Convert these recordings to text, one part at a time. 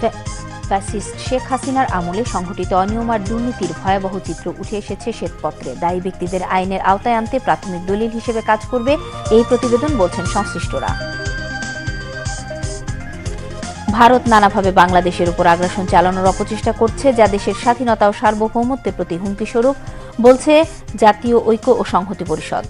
ফ্যা- fascist Sheikh হাসিনার আমলে সংঘটিত অনিয়ম আর দুর্নীতির ভয়াবহ চিত্র উঠে এসেছে শ্বেতপত্রে। দায়ী ব্যক্তিদের আইনের আওতায় আনতে প্রাথমিক দলিল হিসেবে কাজ করবে এই প্রতিবেদন বলছেন সংশ্লিষ্টরা। ভারত নানাভাবে বাংলাদেশের উপর আগ্রাসন চালানোর অপচেষ্টা করছে, যা দেশের স্বাধীনতা ও সার্বভৌমত্বের প্রতি হুমকি স্বরূপ বলছে জাতীয় ঐক্য ও সংহতি পরিষদ।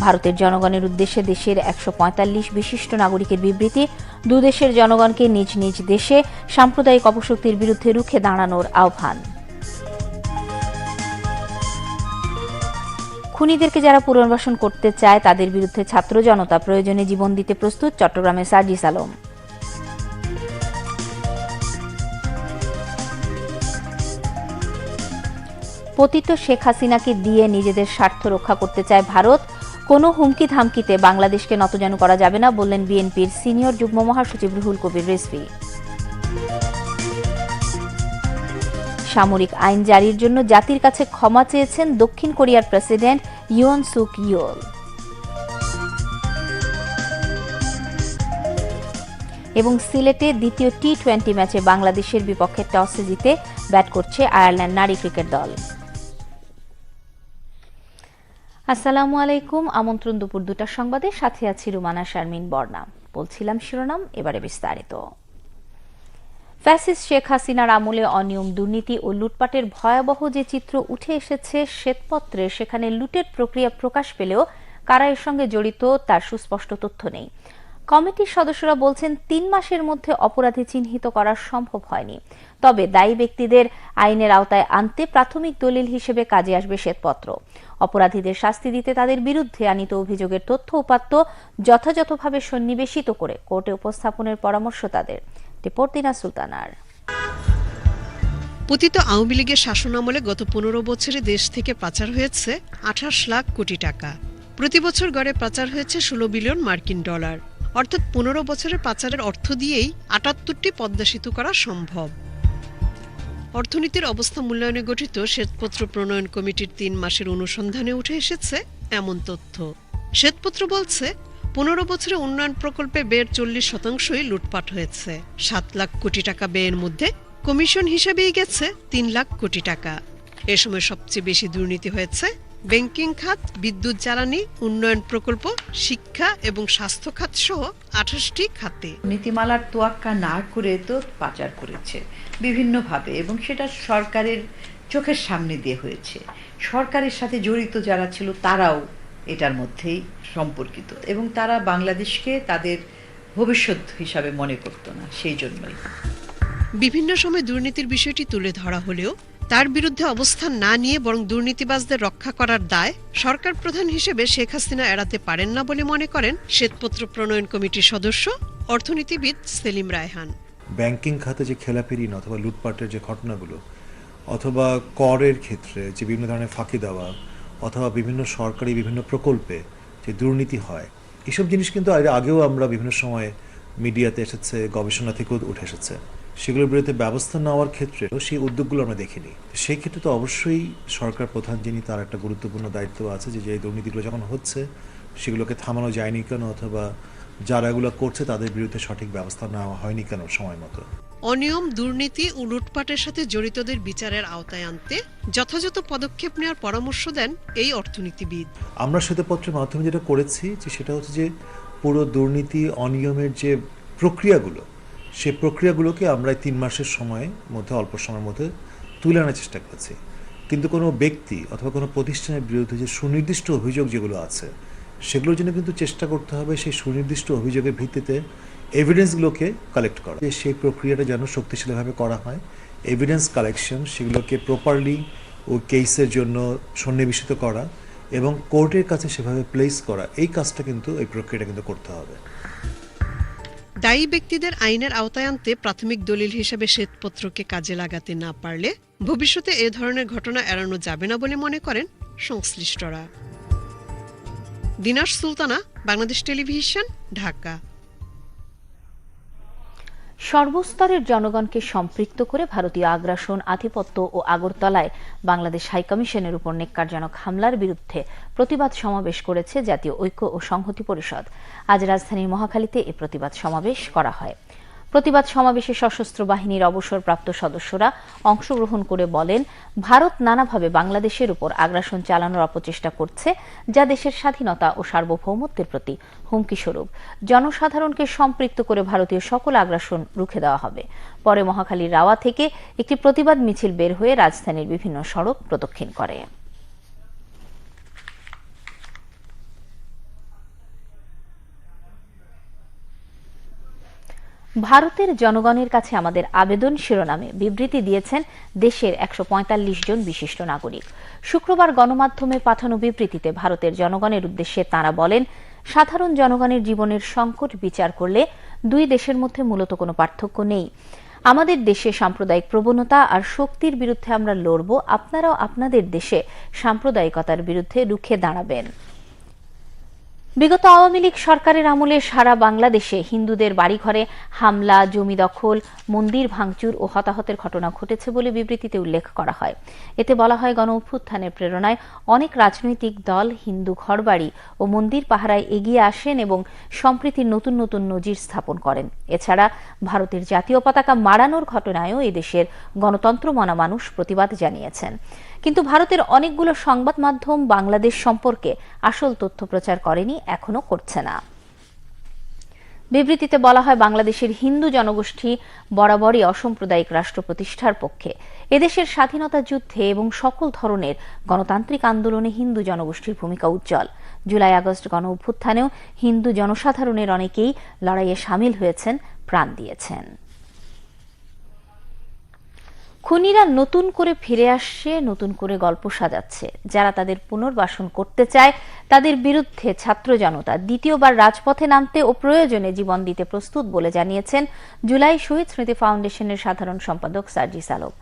ভারতের জনগণের উদ্দেশ্যে দেশের একশো বিশিষ্ট নাগরিকের বিবৃতি, দু দেশের জনগণকে নিজ নিজ দেশে সাম্প্রদায়িক অপশক্তির বিরুদ্ধে রুখে দাঁড়ানোর আহ্বান। খুনিদেরকে যারা পুনর্বাসন করতে চায়, তাদের বিরুদ্ধে ছাত্র জনতা প্রয়োজনে জীবন দিতে প্রস্তুত চট্টগ্রামের সার্জিস আলম। পতিত শেখ হাসিনাকে দিয়ে নিজেদের স্বার্থ রক্ষা করতে চায় ভারত। কোনো হুমকি ধামকিতে বাংলাদেশকে নতজানু করা যাবে না বললেন বিএনপির সিনিয়র যুগ্ম মহাসচিব রুহুল কবির রিজভী। সামরিক আইন জারির জন্য জাতির কাছে ক্ষমা চেয়েছেন দক্ষিণ কোরিয়ার প্রেসিডেন্ট ইয়ন সুক ইয়োল। এবং সিলেটে দ্বিতীয় টি টোয়েন্টি ম্যাচে বাংলাদেশের বিপক্ষে টসে জিতে ব্যাট করছে আয়ারল্যান্ড নারী ক্রিকেট দল। আসসালামু আলাইকুম। আমন্ত্রণ দুপুর দুটার সংবাদে সাথে আছি রুমানা শারমিন বর্ণা বলছিলাম শিরোনাম, এবারে বিস্তারিত। ফ্যাসিস শেখ হাসিনার আমলে অনিয়ম, দুর্নীতি ও লুটপাটের ভয়াবহ যে চিত্র উঠে এসেছে শ্বেতপত্রে, সেখানে লুটের প্রক্রিয়া প্রকাশ পেলেও কারা এর সঙ্গে জড়িত তার সুস্পষ্ট তথ্য নেই। কমিটির সদস্যরা বলছেন, তিন মাসের মধ্যে অপরাধী চিহ্নিত করা সম্ভব হয়নি। তবে দায়ী ব্যক্তিদের আইনের আওতায় আনতে প্রাথমিক দলিল হিসেবে কাজে আসবে শ্বেতপত্র। অপরাধীদের শাস্তি দিতে তাদের বিরুদ্ধে আনিত অভিযোগের তথ্য উপাত্ত যথাযথভাবে সন্নিবেশিত করে কোর্টে উপস্থাপনের পরামর্শ তাদের। রিপোর্ট দিনা সুলতানার। পতিত আওয়ামী লীগের শাসনামলে গত পনেরো বছরে দেশ থেকে পাচার হয়েছে আঠাশ লাখ কোটি টাকা। প্রতি বছর গড়ে পাচার হয়েছে ষোলো বিলিয়ন মার্কিন ডলার। অর্থাৎ পনেরো বছরের পাচারের অর্থ দিয়েই আটাত্তরটি পদ্মা সেতু করা সম্ভব। অর্থনীতির অবস্থা মূল্যায়নে গঠিত শ্বেতপত্র প্রণয়ন কমিটির তিন মাসের অনুসন্ধানে উঠে এসেছে এমন তথ্য। শ্বেতপত্র বলছে, পনেরো বছরে উন্নয়ন প্রকল্পে ব্যয়ের চল্লিশ শতাংশই লুটপাট হয়েছে। সাত লাখ কোটি টাকা ব্যয়ের মধ্যে কমিশন হিসেবেই গেছে তিন লাখ কোটি টাকা। এ সময় সবচেয়ে বেশি দুর্নীতি হয়েছে ব্যাংকিং খাত বিদ্যুৎ জ্বালানি উন্নয়ন প্রকল্প শিক্ষা এবং স্বাস্থ্য খাত সহ আঠাশটি খাতে। নীতিমালার তোয়াক্কা না করে তো পাচার করেছে বিভিন্নভাবে এবং সেটা সরকারের চোখের সামনে দিয়ে হয়েছে। সরকারের সাথে জড়িত যারা ছিল তারাও এটার মধ্যেই সম্পর্কিত এবং তারা বাংলাদেশকে তাদের ভবিষ্যৎ হিসাবে মনে করতো না সেই জন্যই। বিভিন্ন সময় দুর্নীতির বিষয়টি তুলে ধরা হলেও তার বিরুদ্ধে অবস্থান না নিয়ে বরং দুর্নীতিবাজদের রক্ষা করার দায় সরকার প্রধান হিসেবে শেখ হাসিনা এড়াতে পারেন না বলে মনে করেন শ্বেতপত্র প্রণয়ন কমিটির সদস্য অর্থনীতিবিদ সেলিম রায়হান। ব্যাংকিং খাতে যে খেলাপেরিন অথবা লুটপাটের যে ঘটনাগুলো, অথবা করের ক্ষেত্রে যে বিভিন্ন ধরনের ফাঁকি দেওয়া, অথবা বিভিন্ন সরকারি বিভিন্ন প্রকল্পে যে দুর্নীতি হয়, এসব জিনিস কিন্তু আগেও আমরা বিভিন্ন সময় মিডিয়াতে এসেছে গবেষণা থেকেও উঠে এসেছে। সেগুলোর বিরুদ্ধে ব্যবস্থা নেওয়ার ক্ষেত্রে সেই উদ্যোগগুলো আমরা দেখিনি। সেই ক্ষেত্রে তো অবশ্যই সরকার প্রধান যিনি তার একটা গুরুত্বপূর্ণ দায়িত্ব আছে যে যে দুর্নীতিগুলো যখন হচ্ছে সেগুলোকে থামানো যায়নি কেন? অথবা যারা এগুলো করছে তাদের বিরুদ্ধে সঠিক ব্যবস্থা নেওয়া হয়নি কেন সময় মতো? অনিয়ম দুর্নীতি ও লুটপাটের সাথে জড়িতদের বিচারের আওতায় আনতে যথাযথ পদক্ষেপ নেওয়ার পরামর্শ দেন এই অর্থনীতিবিদ। আমরা শ্বেতপত্রের মাধ্যমে যেটা করেছি যে সেটা হচ্ছে যে পুরো দুর্নীতি, অনিয়মের যে প্রক্রিয়াগুলো সেই প্রক্রিয়াগুলোকে আমরা তিন মাসের সময়ের মধ্যে, অল্প সময়ের মধ্যে তুলে আনার চেষ্টা করেছি। কিন্তু কোনো ব্যক্তি অথবা কোনো প্রতিষ্ঠানের বিরুদ্ধে যে সুনির্দিষ্ট অভিযোগ যেগুলো আছে, সেগুলোর জন্য কিন্তু চেষ্টা করতে হবে সেই সুনির্দিষ্ট অভিযোগের ভিত্তিতে এভিডেন্সগুলোকে কালেক্ট করা। যে সেই প্রক্রিয়াটা যেন শক্তিশালীভাবে করা হয় এভিডেন্স কালেকশন সেগুলোকে প্রপারলি ও কেসের জন্য সন্নিবেশিত করা এবং কোর্টের কাছে সেভাবে প্লেস করা, এই কাজটা কিন্তু, এই প্রক্রিয়াটা কিন্তু করতে হবে। দায়ী ব্যক্তিদের আইনের আওতায় আনতে প্রাথমিক দলিল হিসেবে শ্বেতপত্রকে কাজে লাগাতে না পারলে ভবিষ্যতে এ ধরনের ঘটনা এড়ানো যাবে না বলে মনে করেন সংশ্লিষ্টরা। দিনার সুলতানা, বাংলাদেশ টেলিভিশন, ঢাকা। সর্বস্তরের জনগণকে সম্পৃক্ত করে ভারতীয় আগ্রাসন, আধিপত্য ও আগরতলায় বাংলাদেশ হাইকমিশনের উপর নেককারজনক হামলার বিরুদ্ধে প্রতিবাদ সমাবেশ করেছে জাতীয় ঐক্য ও সংহতি পরিষদ। আজ রাজধানীর মহাখালীতে এ প্রতিবাদ সমাবেশ করা হয়। প্রতিবাদ সমাবেশে সশস্ত্র বাহিনীর অবসরপ্রাপ্ত সদস্যরা অংশগ্রহণ করে বলেন, ভারত নানাভাবে বাংলাদেশের উপর আগ্রাসন চালানোর অপচেষ্টা করছে, যা দেশের স্বাধীনতা ও সার্বভৌমত্বের প্রতি হুমকি স্বরূপ। জনসাধারণকে সম্পৃক্ত করে ভারতীয় সকল আগ্রাসন রুখে দেওয়া হবে। পরে মহাখালীর রাওয়া থেকে একটি প্রতিবাদ মিছিল বের হয়ে রাজধানীর বিভিন্ন সড়ক প্রদক্ষিণ করে। ভারতের জনগণের কাছে আমাদের আবেদন শিরোনামে বিবৃতি দিয়েছেন দেশের একশো পঁয়তাল্লিশ জন বিশিষ্ট নাগরিক। শুক্রবার গণমাধ্যমে পাঠানো বিবৃতিতে ভারতের জনগণের উদ্দেশ্যে তাঁরা বলেন, সাধারণ জনগণের জীবনের সংকট বিচার করলে দুই দেশের মধ্যে মূলত কোনো পার্থক্য নেই। আমাদের দেশে সাম্প্রদায়িক প্রবণতা আর শক্তির বিরুদ্ধে আমরা লড়ব, আপনারাও আপনাদের দেশে সাম্প্রদায়িকতার বিরুদ্ধে রুখে দাঁড়াবেন। বিগত আওয়ামী লীগ সরকারের আমলে সারা বাংলাদেশে হিন্দুদের বাড়িঘরে হামলা, জমি দখল, মন্দির ভাঙচুর ও হতাহতের ঘটনা ঘটেছে বলে বিবৃতিতে উল্লেখ করা হয়। এতে বলা হয় গণ অভ্যুত্থানের প্রেরণায় অনেক রাজনৈতিক দল হিন্দু ঘরবাড়ি ও মন্দির পাহারায় এগিয়ে আসেন এবং সম্প্রীতির নতুন নতুন নজির স্থাপন করেন। এছাড়া ভারতের জাতীয় পতাকা মাড়ানোর ঘটনায়ও এদেশের গণতন্ত্র মনা মানুষ প্রতিবাদ জানিয়েছেন। কিন্তু ভারতের অনেকগুলো সংবাদ মাধ্যম বাংলাদেশ সম্পর্কে আসল তথ্য প্রচার করেনি এখনও করছে না। বিবৃতিতে বলা হয়, বাংলাদেশের হিন্দু জনগোষ্ঠী বরাবরই অসাম্প্রদায়িক রাষ্ট্র প্রতিষ্ঠার পক্ষে। এদেশের স্বাধীনতা যুদ্ধে এবং সকল ধরনের গণতান্ত্রিক আন্দোলনে হিন্দু জনগোষ্ঠীর ভূমিকা উজ্জ্বল। জুলাই আগস্ট গণ অভ্যুত্থানেও হিন্দু জনসাধারণের অনেকেই লড়াইয়ে সামিল হয়েছেন, প্রাণ দিয়েছেন। খুনিরা নতুন করে ফিরে আসছে, নতুন করে গল্প সাজাচ্ছে। যারা তাদের পুনর্বাসন করতে চায়, তাদের বিরুদ্ধে ছাত্র জনতা দ্বিতীয়বার রাজপথে নামতে ও প্রয়োজনে জীবন দিতে প্রস্তুত বলে জানিয়েছেন জুলাই শহীদ স্মৃতি ফাউন্ডেশনের সাধারণ সম্পাদক সার্জিস আলম।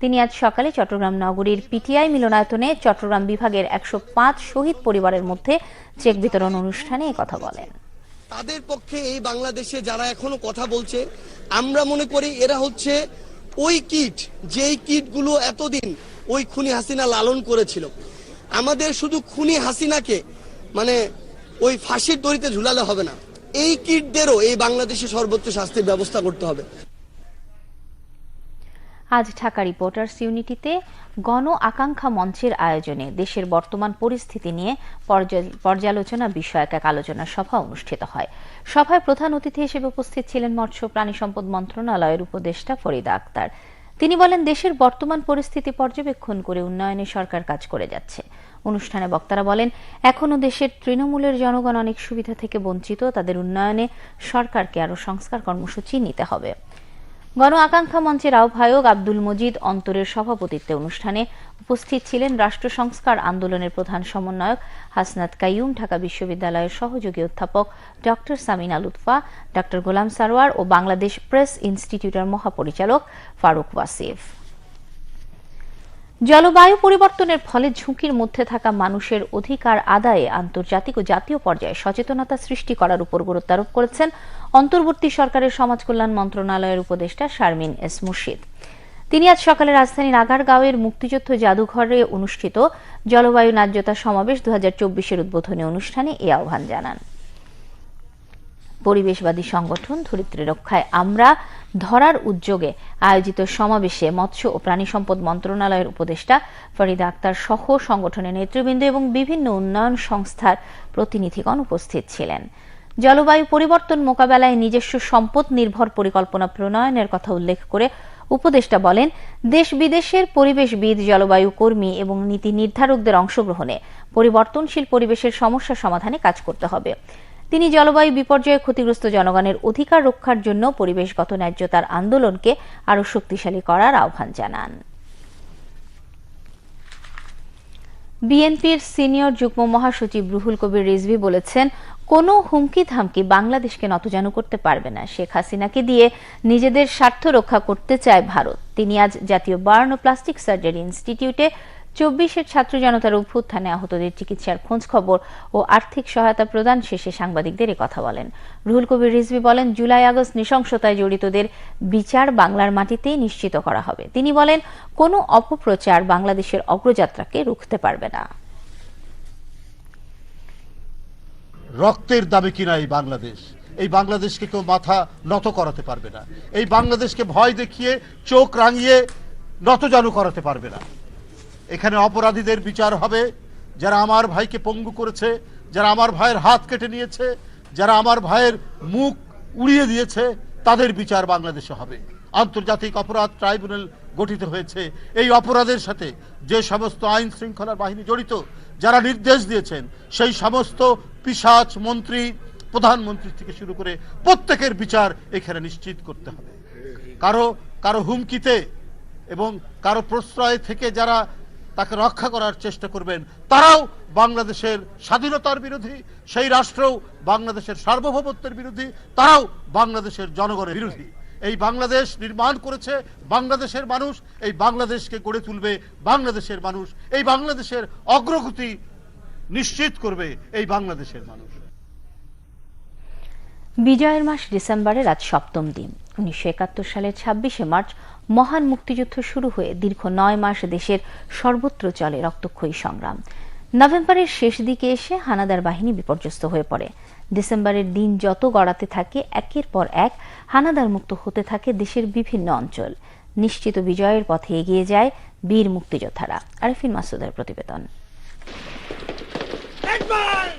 তিনি আজ সকালে চট্টগ্রাম নগরীর পিটিআই মিলনায়তনে চট্টগ্রাম বিভাগের একশো পাঁচ শহীদ পরিবারের মধ্যে চেক বিতরণ অনুষ্ঠানে কথা বলেন। তাদের পক্ষে এই বাংলাদেশে যারা এখনও কথা বলছে, আমরা মনে করি এরা হচ্ছে ওই কিট, যেই কিটগুলো এতদিন ওই খুনি হাসিনা লালন করেছিল। আমাদের শুধু খুনি হাসিনাকে মানে ওই ফাঁসির দড়িতে ঝুলালে হবে না। এই কিটদেরও এই বাংলাদেশে সর্বোচ্চ শাস্তির ব্যবস্থা করতে হবে। আজ ঢাকা রিপোর্টার্স ইউনিটিতে গণ আকাঙ্ক্ষা মঞ্চের আয়োজনে দেশের বর্তমান পরিস্থিতি নিয়ে পর্যালোচনা বিষয়ক এক আলোচনা সভা অনুষ্ঠিত হয়। সভায় প্রধান অতিথি হিসেবে উপস্থিত ছিলেন মৎস্য প্রাণী সম্পদ মন্ত্রণালয়ের উপদেষ্টা ফরিদা আক্তার। তিনি বলেন, দেশের বর্তমান পরিস্থিতি পর্যবেক্ষণ করে উন্নয়নে সরকার কাজ করে যাচ্ছে। অনুষ্ঠানে বক্তারা বলেন, এখনও দেশের তৃণমূলের জনগণ অনেক সুবিধা থেকে বঞ্চিত। তাদের উন্নয়নে সরকারকে আরও সংস্কার কর্মসূচি নিতে হবে। গণ আকাঙ্ক্ষা মঞ্চের আহ্বায়ক আব্দুল মজিদ অন্তরের সভাপতিত্বে অনুষ্ঠানে উপস্থিত ছিলেন রাষ্ট্র সংস্কার আন্দোলনের প্রধান সমন্বয়ক হাসনাত কাইয়ুম, ঢাকা বিশ্ববিদ্যালয়ের সহযোগী অধ্যাপক ডক্টর সামিনা লুৎফা, ডক্টর গোলাম সারোয়ার ও বাংলাদেশ প্রেস ইনস্টিটিউটের মহাপরিচালক ফারুক ওয়াসিফ। জলবায়ু পরিবর্তনের ফলে ঝুঁকির মধ্যে থাকা মানুষের অধিকার আদায়ে আন্তর্জাতিক ও জাতীয় পর্যায়ে সচেতনতা সৃষ্টি করার উপর গুরুত্ব আরোপ করেছেন অন্তর্বর্তী সরকারের সমাজ কল্যাণ মন্ত্রণালয়ের উপদেষ্টা শারমিন এস মুর্শিদ। তিনি আজ সকালে রাজধানীর আগারগাঁওয়ের মুক্তিযুদ্ধ জাদুঘরে অনুষ্ঠিত জলবায়ু ন্যায্যতা সমাবেশ দু হাজার চব্বিশের উদ্বোধনী অনুষ্ঠানে এই আহ্বান জানান। পরিবেশবাদী সংগঠন ধরিত্রী রক্ষায়। আমরা ধরার উদ্যোগে আয়োজিত সমাবেশে মৎস্য ও প্রাণী সম্পদ মন্ত্রণালয়ের উপদেষ্টা ফরিদা আক্তার সহ সংগঠনের নেতৃবৃন্দ এবং বিভিন্ন উন্নয়ন সংস্থার প্রতিনিধিগণ উপস্থিত ছিলেন। জলবায়ু পরিবর্তন মোকাবেলায় নিজস্ব সম্পদ নির্ভর পরিকল্পনা প্রণয়নের কথা উল্লেখ করে উপদেষ্টা বলেন, দেশ বিদেশের পরিবেশবিদ, জলবায়ু কর্মী এবং নীতি নির্ধারকদের অংশগ্রহণে পরিবর্তনশীল পরিবেশের সমস্যা সমাধানে কাজ করতে হবে। তিনি জলবায়ু বিপর্যয়ে ক্ষতিগ্রস্ত জনগণের অধিকার রক্ষার জন্য পরিবেশগত ন্যায্যতার আন্দোলনকে আরও শক্তিশালী করার আহ্বান জানান। বিএনপির সিনিয়র যুগ্ম মহাসচিব রুহুল কবির রিজভি বলেছেন, কোনো হুমকি ধামকি বাংলাদেশকে নতজানু করতে পারবে না। শেখ হাসিনাকে দিয়ে নিজেদের স্বার্থ রক্ষা করতে চায় ভারত। তিনি আজ জাতীয় বার্ন ও প্লাস্টিক সার্জারি ইনস্টিটিউটে চব্বিশের ছাত্র জনতার অভ্যুত্থানে আহতদের চিকিৎসার খোঁজ খবর ও আর্থিক সহায়তা প্রদান শেষে সাংবাদিকদের কথা বলেন। রুহুল কবির রিজভি বলেন, জুলাই আগস্ট নৃশংসতায় জড়িতদের বিচার বাংলার মাটিতেই নিশ্চিত করা হবে। তিনি বলেন, কোনো অপপ্রচার বাংলাদেশের অগ্রযাত্রাকে রুখতে পারবে না। রক্তের দামে কিনা এই বাংলাদেশ? এই বাংলাদেশকে কেউ মাথা নত করাতে পারবে না। এই বাংলাদেশকে ভয় দেখিয়ে, চোখ রাঙিয়ে নতজানু করাতে পারবে না। এখানে অপরাধীদের বিচার হবে। যারা আমার ভাইকে পঙ্গু করেছে, যারা আমার ভাইয়ের হাত কেটে নিয়েছে, যারা আমার ভাইয়ের মুখ উড়িয়ে দিয়েছে, তাদের বিচার বাংলাদেশে হবে। আন্তর্জাতিক অপরাধ ট্রাইব্যুনাল গঠিত হয়েছে। এই অপরাধের সাথে যে সমস্ত আইন শৃঙ্খলার বাহিনী জড়িত, যারা নির্দেশ দিয়েছেন, সেই সমস্ত পিসাচ মন্ত্রী, প্রধানমন্ত্রী থেকে শুরু করে প্রত্যেকের বিচার এখানে নিশ্চিত করতে হবে। কারও কারও হুমকিতে এবং কারও প্রশ্রয় থেকে যারা তাকে রক্ষা করার চেষ্টা করবেন। তারাও বাংলাদেশের স্বাধীনতার বিরোধী, সেই রাষ্ট্রও বাংলাদেশের সার্বভৌমত্বের বিরোধী, তারাও বাংলাদেশের জনগণের বিরোধী। এই বাংলাদেশ নির্মাণ করেছে বাংলাদেশের মানুষ, এই বাংলাদেশকে গড়ে তুলবে বাংলাদেশের মানুষ। এই বাংলাদেশের অগ্রগতি নিশ্চিত করবে এই বাংলাদেশের মানুষ। বিজয়ের মাস ডিসেম্বরের আজ সপ্তম দিন। উনিশশো একাত্তর সালের ছাব্বিশে মার্চ মহান মুক্তিযুদ্ধ শুরু হয়ে দীর্ঘ নয় মাস দেশের সর্বত্র চলে রক্তক্ষয়ী সংগ্রাম। নভেম্বরের শেষ দিকে এসে হানাদার বাহিনী বিপর্যস্ত হয়ে পড়ে। ডিসেম্বরের দিন যত গড়াতে থাকে, একের পর এক হানাদার মুক্ত হতে থাকে দেশের বিভিন্ন অঞ্চল। নিশ্চিত বিজয়ের পথে এগিয়ে যায় বীর মুক্তিযোদ্ধারা। আরফিন মাসুদের প্রতিবেদন।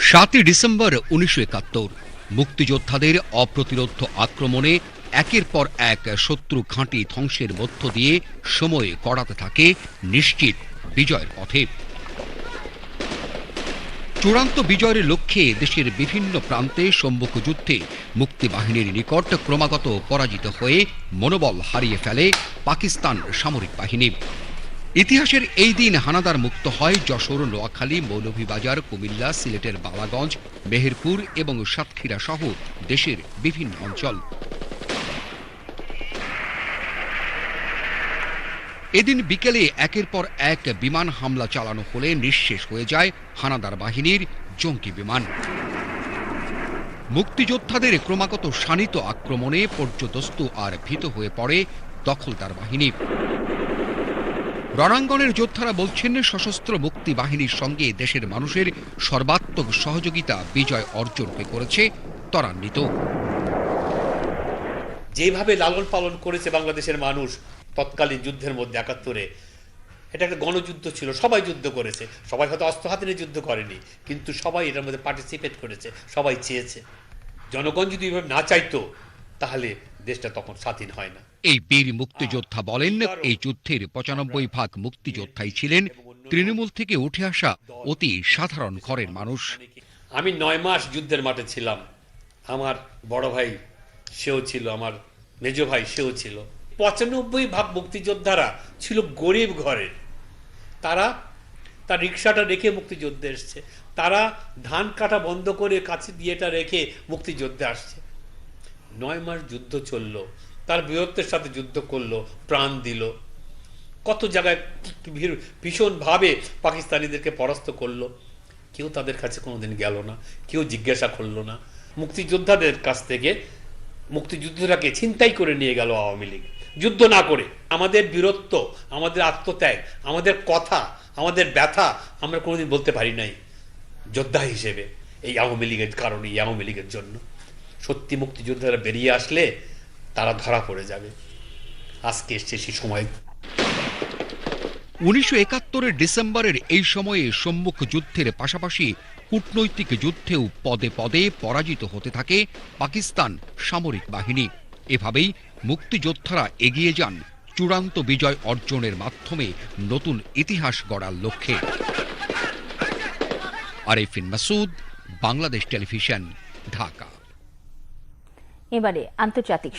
সাতই ডিসেম্বর উনিশশো একাত্তর, মুক্তিযোদ্ধাদের অপ্রতিরোধ আক্রমণে একের পর এক শত্রু ঘাঁটি ধ্বংসের মধ্য দিয়ে সময় গড়াতে থাকে নিশ্চিত বিজয়ের পথে। চূড়ান্ত বিজয়ের লক্ষ্যে দেশের বিভিন্ন প্রান্তে সম্মুখ যুদ্ধে মুক্তিবাহিনীর নিকট ক্রমাগত পরাজিত হয়ে মনোবল হারিয়ে ফেলে পাকিস্তান সামরিক বাহিনী। ইতিহাসের এই দিন হানাদার মুক্ত হয় যশোর, নোয়াখালী, মৌলভীবাজার, কুমিল্লা, সিলেটের বালাগঞ্জ, মেহেরপুর এবং সাতক্ষীরা সহ দেশের বিভিন্ন অঞ্চল। এদিন বিকেলে একের পর এক বিমান হামলা চালানো হলে নিঃশেষ হয়ে যায় হানাদার বাহিনীর জঙ্গি বিমান। মুক্তিযোদ্ধাদের ক্রমাগত শানিত আক্রমণে পর্যদস্তু আর ভীত হয়ে পড়ে দখলদার বাহিনী। রণাঙ্গনের যোদ্ধারা বলছেন, সশস্ত্র মুক্তি বাহিনীর সঙ্গে দেশের মানুষের সর্বাত্মক সহযোগিতা বিজয় অর্জন হয়ে করেছে ত্বরান্বিত। যেভাবে লালন পালন করেছে বাংলাদেশের মানুষ তৎকালীন যুদ্ধের মধ্যে একাত্তরে। এটা একটা গণযুদ্ধ ছিল সবাই যুদ্ধ করেছে। সবাই হয়তো অস্ত্র হাতে নিয়ে যুদ্ধ করেনি কিন্তু সবাই এটার মধ্যে পার্টিসিপেট করেছে সবাই চেয়েছে। জনগণ যদি এভাবে না চাইতো তাহলে দেশটা তখন স্বাধীন হয় না। এই বীর মুক্তিযোদ্ধা বলেন এই যুদ্ধের পঁচানব্বই ভাগ মুক্তিযোদ্ধাই ছিলেন তৃণমূল থেকে উঠে আসা অতি সাধারণ ঘরের মানুষ। আমি নয় মাস যুদ্ধের মাঠে ছিলাম। আমার বড় ভাই সেও ছিল আমার মেজ ভাই সেও ছিল। পঁচানব্বই ভাগ মুক্তিযোদ্ধারা ছিল গরিব ঘরের। তারা, তার রিক্সাটা রেখে মুক্তিযুদ্ধে এসছে। তারা ধান কাটা বন্ধ করে কাছে দিয়েটা রেখে মুক্তিযুদ্ধে আসছে। নয় মাস যুদ্ধ চলল। তার বীরত্বের সাথে যুদ্ধ করল, প্রাণ দিল। কত জায়গায় ভীষণভাবে পাকিস্তানিদেরকে পরাস্ত করল। কেউ তাদের কাছে কোনোদিন গেল না। কেউ জিজ্ঞাসা করল না। মুক্তিযোদ্ধাদের কাছ থেকে মুক্তিযুদ্ধটাকে ছিনতাই করে নিয়ে গেল আওয়ামী লীগ। যুদ্ধ না করে। আমাদের বীরত্ব, আমাদের আত্মত্যাগ, আমাদের কথা, আমাদের ব্যথা আমরা কোনোদিন বলতে পারি নাই যোদ্ধা হিসেবে এই আওয়ামী লীগের কারণে, এই আওয়ামী লীগের জন্য। সত্যি মুক্তিযোদ্ধারা বেরিয়ে আসলে তারা ধরা পড়ে যাবে। আজকে এসছে সেই সময়। উনিশশো একাত্তরের ডিসেম্বরের এই সময়ে সম্মুখ যুদ্ধের পাশাপাশি কূটনৈতিক যুদ্ধেও পদে পদে পরাজিত হতে থাকে পাকিস্তান সামরিক বাহিনী। এভাবেই মুক্তিযোদ্ধারা এগিয়ে যান চূড়ান্ত বিজয় অর্জনের মাধ্যমে নতুন ইতিহাস গড়ার লক্ষ্যে। আরেফিন মাসুদ, বাংলাদেশ টেলিভিশন, ঢাকা। এবারে আন্তর্জাতিক